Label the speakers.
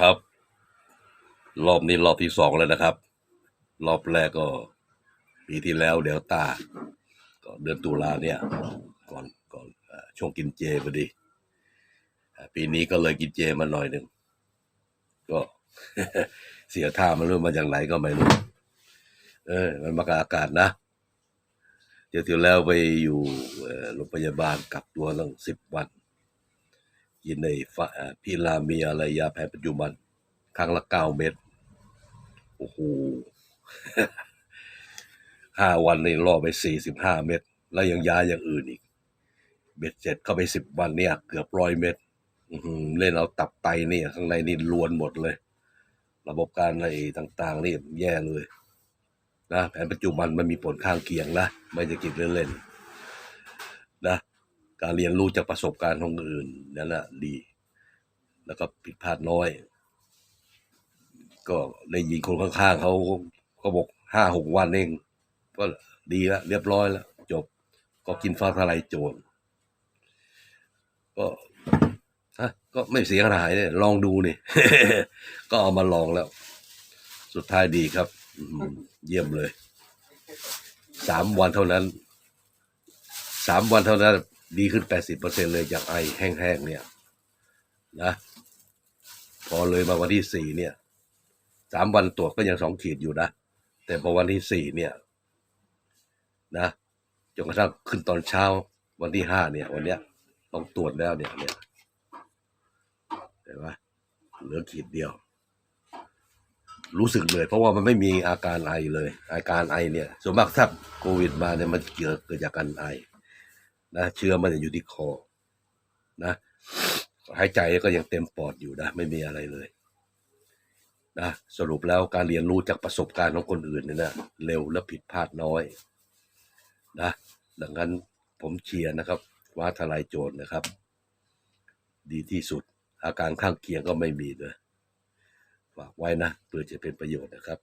Speaker 1: ครับ รอบนี้รอบที่สองแล้วนะครับ รอบแรกก็ปีที่แล้วเดลต้าก็เดือนตุลาเนี่ย ก่อนก่อนอช่วงกินเจพอดี ปีนี้ก็เลยกินเจมาหน่อยหนึ่งก็เสียท่ามันรู้มาจากไหนก็ไม่รู้ เออ มันมากับอากาศนะ เดี๋ยวที่แล้วไปอยู่โรงพยาบาลกักตัวตั้งสิบวัน กินในฟ้าเออพิลาเมียอะไรยาแผนปัจจุบัน ครั้งละเก้าเม็ดโอ้โหห้าวันนี่ล่อไปสี่สิบห้าเม็ดแล้วยังยาอย่างอื่นอีก เบ็ดเสร็จเข้าไปสิบวันเนี่ย เกือบร้อยเม็ดอื้อหือเล่นเอาตับไตเนี่ย ข้างในนี่ล้วนหมดเลย ระบบการอะไรต่าง ๆ นี่แย่เลยนะแผนปัจจุบันมันมีผลข้างเคียงนะ ไม่จะกินเล่นๆนะ การเรียนรู้จากประสบการณ์ของคนอื่นนั่นแหละดี แล้วก็ผิดพลาดน้อย ก็ได้ยินคนข้างๆเขาเขาบอกห้าหกวันเอง ก็ดีแล้วเรียบร้อยแล้ว จบก็กินฟ้าทลายโจรก็ฮะก็ไม่เสียหายเนี่ยลองดูนี่ก็เอามาลองแล้ว สุดท้ายดีครับ เยี่ยมเลย สามวันเท่านั้น สามวันเท่านั้น ดีขึ้นแปดสิบเปอร์เซ็นเลยจากไอแห้งๆเนี่ยนะ พอเลยมาวันที่สี่เนี่ยสามวันตรวจก็ยังสองขีดอยู่นะ แต่พอวันที่สี่เนี่ย นะจนกระทั่งขึ้นตอนเช้าวันที่ห้าเนี่ย วันเนี้ยต้องตรวจแล้วเนี่ยเนี่ยเห็นไหมเหลือขีดเดียว รู้สึกเลย เพราะว่ามันไม่มีอาการไอเลย อาการไอเนี่ยส่วนมากถ้าโควิดมาเนี่ยมันเกิดเกิดจากการไอ นะเชื้อมันจะอยู่ที่คอนะหายใจก็ยังเต็มปอดอยู่นะ ไม่มีอะไรเลยนะสรุปแล้วการเรียนรู้จากประสบการณ์ของคนอื่นเนี่ยนะเร็วและผิดพลาดน้อยนะดังนั้นผมเชียร์นะครับว่าทลายโจรนะครับ ดีที่สุด อาการข้างเคียงก็ไม่มีเลยฝากไว้นะเพื่อจะเป็นประโยชน์นะครับ